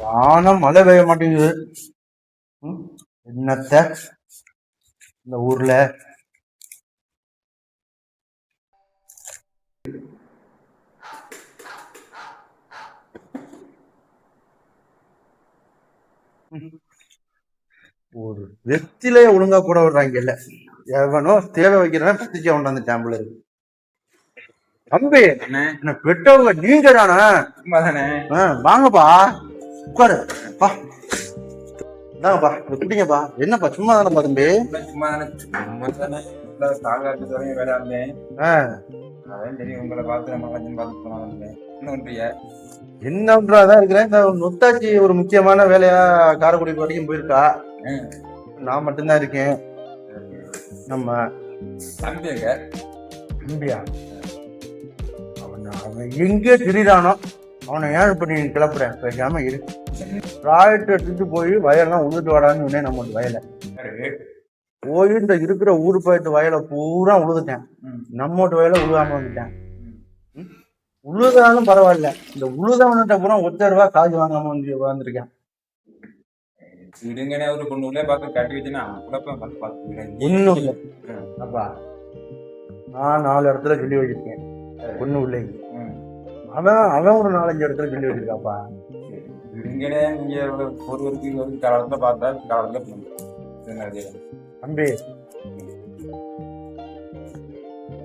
ஆனா மழை பெய்ய மாட்டேங்குது. என்னத்த? இந்த ஊர்ல. ஒரு வெத்திலே ஒழுங்கா கூட விடுறாங்க இல்ல. எவனோ தேவை வைக்கிறவன் பத்திரிக்கை கொண்டாந்துட்டான் போல இருக்கு. தம்பி என்ன பெற்றவங்க நீங்க தானே. வாங்கப்பா. உட்காரு. பா. இந்தாங்கப்பா இதை குடிங்கப்பா என்னப்பா சும்மா தானப்பா தம்பி? சும்மா தானே சும்மா தானே தாங்காட்டு இருந்தேன். ஆ, அதான் சரி உங்களை பார்த்து நம்ம கொஞ்சம் பார்த்து என்ன பண்றீங்க? என்ன பண்றதா இருக்கிறேன். இந்த நொத்தாச்சி ஒரு முக்கியமான வேலையா காரைக்குடி வரைக்கும் போயிருக்கா. நான் மட்டும்தான் இருக்கேன். நம்ம தம்பி எங்க? தம்பியா? அவன் அவன் எங்கே திரிறானோ அவனை ஏன் இப்ப நீ கிளப்புறேன் பேசாம இரு. ராய்ட்டு எடுத்துட்டு போய் வயல்லாம் உழுதுட்டு வாடான்னு சொன்னேன் நம்ம வயலை. போய் இந்த இருக்கிற ஊர் போயிட்டு வயலை பூரா உழுதுட்டேன். ம். நம்மோட்டு வயலை உழுகாம வந்துட்டேன். உழுதாலும் பரவாயில்ல. இந்த உழுதவன்கிட்ட பூரா ஒத்த ரூபா காசு வாங்காம வந்து வந்திருக்கேன் விடுங்கனே ஒரு பொண்ணு உள்ளே பார்த்து கட்டி வச்சுன்னா குழப்பம் பார்த்து பார்த்து ஒண்ணும் இல்லை. அப்பா. நான் நாலு இடத்துல சொல்லி வச்சிருக்கேன். ஒண்ணு இல்லை. ம். அவன் அவன் ஒரு நாலஞ்சு இடத்துல சொல்லி வச்சிருக்காப்பா விடுங்கனே நீங்க ஒருவருக்கு ஒரு காலத்துல பார்த்தா காலத்துல? தம்பி.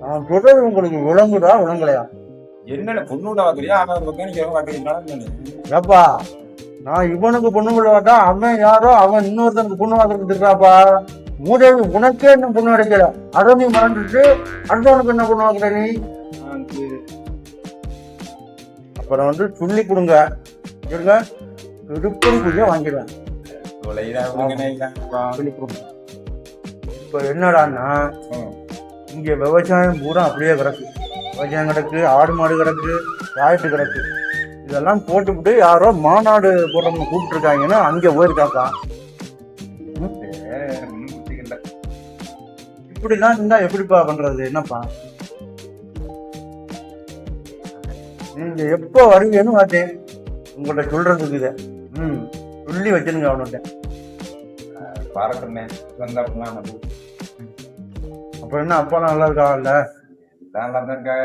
நான் சொல்றது உங்களுக்கு விளங்குதா விளங்கலையா? என்னென்ன பொண்ணு விட பார்க்குறியா அவன் ஒரு ஏப்பா நான் இவனுக்கு பொண்ணு விளையாட்டா அவன் யாரோ அவன் இன்னொருத்தனுக்கு பொண்ணு வாக்குறதுக்கு இருக்காப்பா. முதல் உனக்கே என்ன பொண்ணு கிடைக்கல. அதை நீ மறந்துட்டு அடுத்தவனுக்கு என்ன பொண்ணு வாக்குற நீ? அப்புறம் வந்து சொல்லி கொடுங்க. இருங்க விருப்பம் புரிய வாங்கிடுவேன். கொடுங்க. இப்போ என்னடான்னா இங்க விவசாயம் பூரா அப்படியே கிடக்கு. விவசாயம் கிடக்கு ஆடு மாடு கிடக்கு ராய்ட்டு கிடக்கு. இதெல்லாம் போட்டுவிட்டு யாரோ மாநாடு போடுறவங்க கூப்பிட்டுருக்காங்கன்னா அங்கே போயிருக்காப்பா. இப்படிலாம் இருந்தா எப்படிப்பா பண்றது? என்னப்பா? நீங்க எப்போ வருவீங்கன்னு பார்த்தேன். உங்கள்கிட்ட சொல்றதுக்கு இதை. ம் சொல்லி வச்சிருங்க அவன்கிட்ட. பாராட்டுமே வந்தா. அப்படின்னா அப்புறம் என்ன அப்பா நல்லா இருக்காங்கல்ல? நல்லா தான் இருக்கா